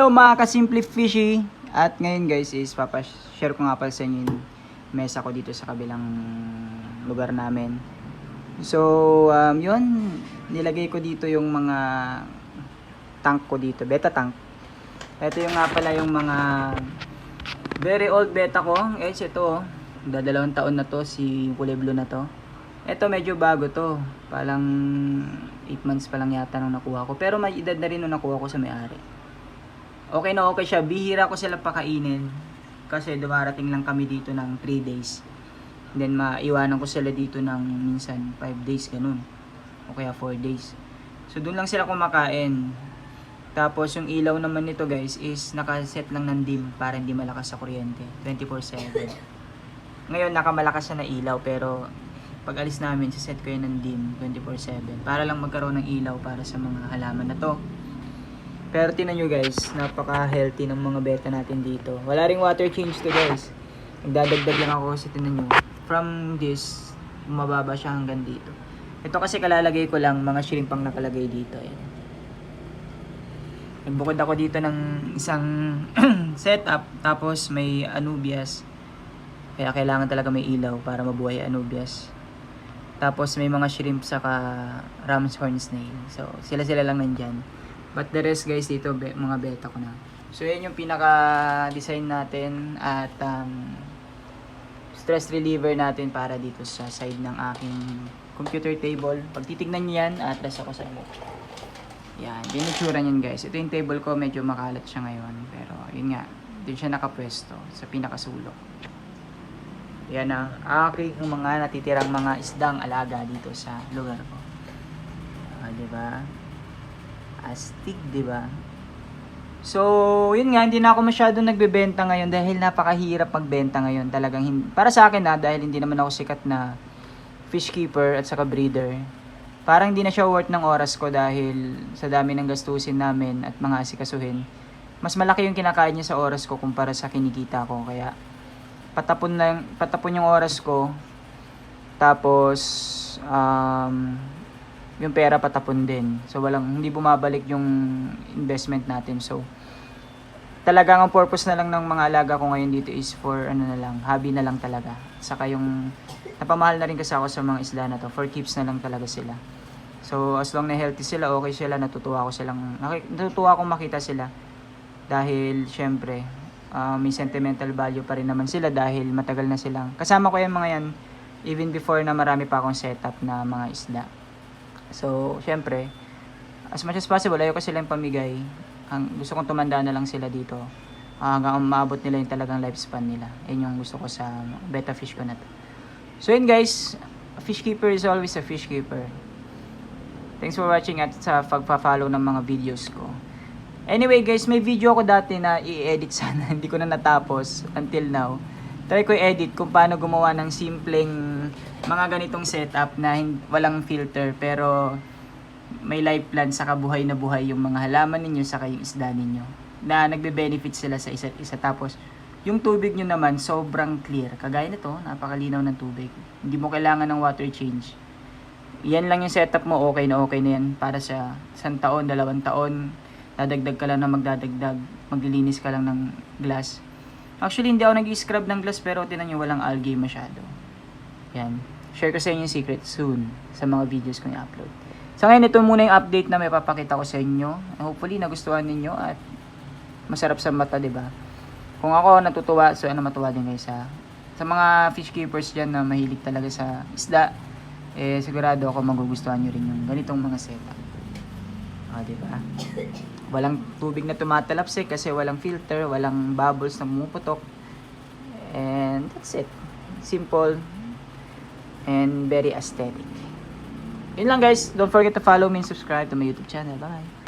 Hello mga kasimple fishy At ngayon guys is papashare ko nga pala sa inyo yung mesa ko dito sa kabilang lugar namin So um, yun Nilagay ko dito yung mga tank ko dito Beta tank Ito yung nga pala yung mga Very old beta ko Guys ito oh taon na to si kulay blue na to ito medyo bago to. Palang 8 months pa lang yata nung nakuha ko. Pero may edad na rin nung nakuha ko sa may-ari. Okay na okay siya. Bihira ko sila pakainin. Kasi dumarating lang kami dito ng 3 days. Then maiwanan ko sila dito ng minsan 5 days ganun. O kaya 4 days. So doon lang sila kumakain. Tapos yung ilaw naman nito guys is nakaset lang ng dim para hindi malakas sa kuryente. 24/7. Ngayon nakamalakas siya na ilaw pero pag alis namin, set ko yun ng dim 24-7 para lang magkaroon ng ilaw para sa mga halaman na to. Pero tinan nyo guys, napaka-healthy ng mga beta natin dito. Wala ring water change to guys. Nagdadagdag lang ako kasi tinan nyo. From this, mababa siya hanggang dito. Ito kasi kalalagay ko lang mga shrimp ang nakalagay dito. Ayan. Nagbukod ako dito ng isang setup tapos may anubias. Kaya kailangan talaga may ilaw para mabuhay anubias. Tapos may mga shrimp saka ram's horn snail. So sila-sila lang nandyan. But the rest guys dito be, mga beta ko na. So yan yung pinaka-design natin at um, stress reliever natin para dito sa side ng aking computer table. Pag titignan nyo yan, atlas ako sa inyo. Yan, yun yung tsura niyan guys. Ito yung table ko, medyo makalat siya ngayon. Pero yun nga, dun siya nakapwesto sa pinakasulok. Yan ang aking mga natitirang mga isdang alaga dito sa lugar ko. Ah, 'di ba? Astig, 'di ba? So, yun nga, hindi na ako masyadong nagbebenta ngayon dahil napakahirap magbenta ngayon. Talagang hin- para sa akin na dahil hindi naman ako sikat na fish keeper at saka breeder. Parang hindi na siya worth ng oras ko dahil sa dami ng gastusin namin at mga asikasuhin. Mas malaki yung kinakain niya sa oras ko kumpara sa kinikita ko. Kaya patapon lang patapon yung oras ko tapos um, yung pera patapon din. So walang hindi bumabalik yung investment natin. So talagang ang purpose na lang ng mga alaga ko ngayon dito is for ano na lang hobby na lang talaga. Saka yung napamahal na rin kasi ako sa mga isla na to. For keeps na lang talaga sila. So as long na healthy sila okay sila natutuwa ako silang natutuwa akong makita sila. Dahil syempre uh, may sentimental value pa rin naman sila dahil matagal na silang kasama ko yung mga yan even before na marami pa akong setup na mga isda so syempre as much as possible ayaw ko silang pamigay. Ang gusto kong tumanda na lang sila dito uh, hanggang umabot nila yung talagang lifespan nila. Yun yung gusto ko sa beta fish ko na to. So yun guys. A fish keeper is always a fish keeper. Thanks for watching at sa pagpa-follow ng mga videos ko. Anyway guys, may video ako dati na i-edit sana. Hindi ko na natapos until now. Try ko i-edit kung paano gumawa ng simpleng mga ganitong setup na walang filter pero may life plan sa kabuhay na buhay yung mga halaman ninyo saka yung isda ninyo na nagbe-benefit sila sa isa't isa. Tapos yung tubig nyo naman sobrang clear. Kagaya nito napakalinaw ng tubig. Hindi mo kailangan ng water change. Yan lang yung setup mo okay na okay na yan para sa isang taon, dalawang taon. Dadagdag ka lang na magdadagdag, maglilinis ka lang ng glass. Actually, hindi ako nag-scrub ng glass pero tinan nyo walang algae masyado. Yan. Share ko sa inyo yung secret soon sa mga videos ko i-upload. So ngayon, ito muna yung update na may papakita ko sa inyo. Hopefully, nagustuhan ninyo at masarap sa mata, di ba? Kung ako natutuwa, so ano matuwa din guys ha. Sa mga fish keepers dyan na mahilig talaga sa isda, eh sigurado ako magugustuhan nyo rin yung ganitong mga setup. Ah, di ba? Walang tubig na tumatalapsik kasi walang filter, walang bubbles na pumuputok. And that's it. Simple and very aesthetic. Yun lang guys. Don't forget to follow me and subscribe to my YouTube channel. Bye!